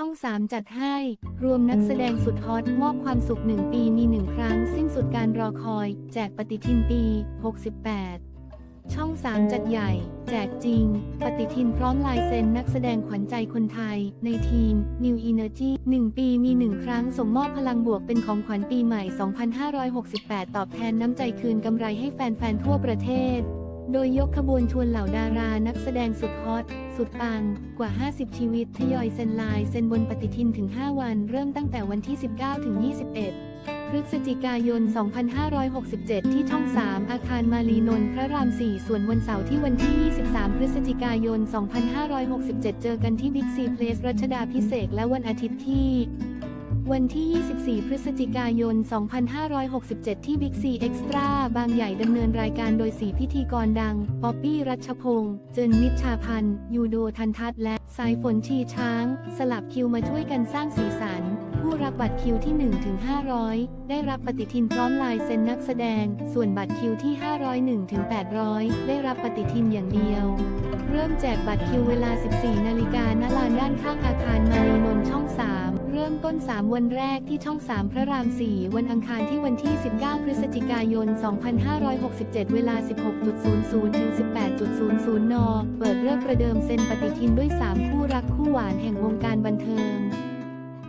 ช่อง 3 จัดให้ รวมนักแสดงสุดฮอตมอบความสุขหนึ่งปีมีหนึ่งครั้ง สิ้นสุดการรอคอย แจกปฏิทินปี 68 ช่อง 3 จัดใหญ่ แจกจริง ปฏิทินพร้อมลายเซ็นนักแสดงขวัญใจคนไทย ในทีม New Energy 1 ปีมี1ครั้งส่งมอบพลังบวกเป็นของขวัญปีใหม่ 2568 ตอบแทนน้ำใจคืนกำไรให้แฟนๆทั่วประเทศ โดยยกขบวนชวนเหล่าดารานักแสดงสุดฮอต สุดปัง กว่า 50 ชีวิตทยอยเซ็นลายเซ็นบนปฏิทินถึง 5 วัน เริ่มตั้งแต่วันที่ 19 ถึง 21 พฤศจิกายน 2567 ที่ช่อง 3 อาคารมารีนนท์พระราม 4 ส่วนวันเสาร์ที่วันที่ 23 พฤศจิกายน 2567 เจอกันที่บิ๊กซีเพลสรัชดาพิเศษและวันอาทิตย์ที่ วันที่ 24 พฤศจิกายน 2567 ที่บิ๊กซีเอ็กซ์ตร้าบางใหญ่ดำเนินรายการโดยสีพิธีกรดัง ป๊อปปี้รัชพงษ์เจินนิชชาพันธ์ ยูโดทันทัศน์และสายฝนชีช้าง สลับคิวมาช่วยกันสร้างสีสัน ผู้รับบัตรคิวที่ 1 ถึง 500 ได้รับปฏิทินพร้อมลายเซ็นนักแสดง ส่วนบัตรคิวที่ 501 ถึง 800 ได้รับปฏิทินอย่างเดียว เริ่มแจกบัตรคิวเวลา 14 นาฬิกาณลานด้านข้างอาคารมารีนนท์ช่อง 3 เริ่มต้น 3 วันแรกที่ช่อง 3 พระราม 4 วันอังคารที่วันที่ 19 พฤศจิกายน 2567 เวลา 16.00 ถึง 18.00 น เปิดเริ่มประเดิมเซ็นปฏิทินด้วย 3 คู่รักคู่หวานแห่งวงการบันเทิง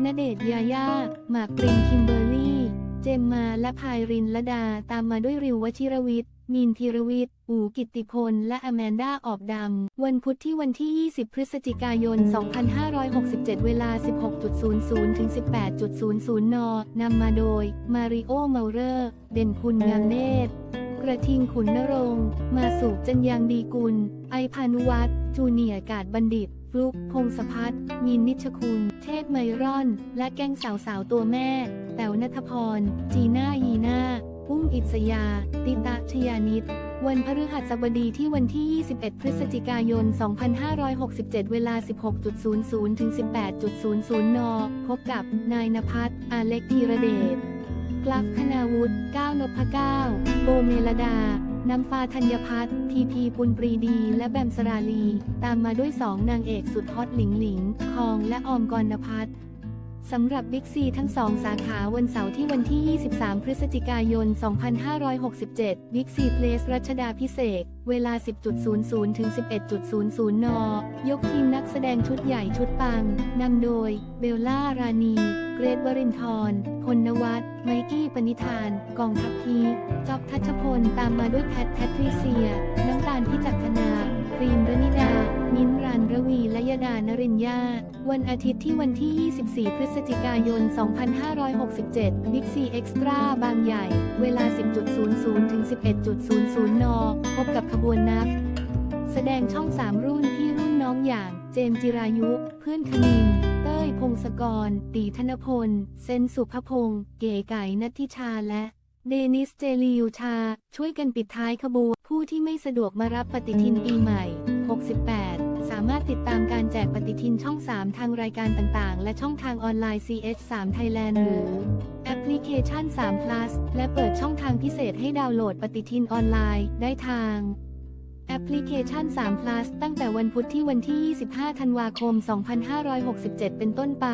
ณเดชน์ยายาหมากปรินคิมเบอร์รี่ เจมมาและพายรินละดาตามมาด้วยริววชิรวิทย์ มีนธีรวิทย์ อูกิติพล และอแมนดาออบดำ วันพุธที่วันที่ 20 พฤศจิกายน 2567 เวลา 16.00 ถึง 18.00 น นำมาโดย มาริโอ เมาเรอร์ เด่นคุณงามเนตรกระทิงขุนนรงค์ มาสุจันยังดีกุล ไอพานุวัตรจูเนียร์กาดบัณฑิตฟลุกพงศพัฒน์มีนนิชคุณ เทพไมร่อน และแก๊งสาวสาวๆ ตัวแม่ แต๋วนัทพร จีน่ายีน่า อุ้มอิสยา ติตะชยานิต วันพฤหัสบดีที่วันที่ 21 พฤศจิกายน 2567 เวลา 16.00 ถึง 18.00 น พบกับ นายนภัสอาเล็กธีระเดชกลักคณาวุฒิก้าวนพเก้าโบเมลดา น้ำฟ้าธัญพัฒน์พีพีปุณปรีดี และแบมสราลี ตามมาด้วยสองนางเอกสุดฮอตหลิงหลิง คองและออมกรณพัฒน์ สำหรับบิ๊กซีทั้งสองสาขาวันเสาร์ที่วันที่ 23 พฤศจิกายน 2567 บิ๊กซีเพลสรัชดาพิเศษ เวลา 10.00 ถึง 11.00 น ยกทีมนักแสดงชุดใหญ่ชุดปัง นำโดย เบลล่า รานี เกรทวรินทร์พลนวัตไมกี้ ปณิธาน กองทัพพีจอบทัชพล ตามมาด้วยแพทแพทริเซีย น้ำตาลพิจักคณาครีมรนิดา มิ้น ระวีและยดานริญญาวันอาทิตย์ที่วันที่ 24 พฤศจิกายน 2567 บิ๊กซีเอ็กซ์ตร้าบางใหญ่ เวลา 10.00 ถึง 11.00 น พบกับขบวนนัก แสดงช่อง 3 รุ่นพี่รุ่นน้องอย่าง เจมจิรายุ เพื่อนคณิน เต้ยพงศกร ตีธนพล เซนสุภพงศ์ เก๋ไก่นัทธิชาและเดนิสเจลิวชา ช่วยกันปิดท้ายขบวนผู้ที่ไม่สะดวกมารับปฏิทินปีใหม่ 68 สามารถติดตามการแจกปฏิทินช่อง 3 ทางรายการต่างๆ และช่องทางออนไลน์ CH3 Thailand หรือแอปพลิเคชัน 3 plus และเปิดช่องทางพิเศษให้ดาวน์โหลดปฏิทินออนไลน์ได้ทางแอปพลิเคชัน 3 plus ตั้งแต่วันพุธที่วันที่ 25 ธันวาคม 2567 เป็นต้นไป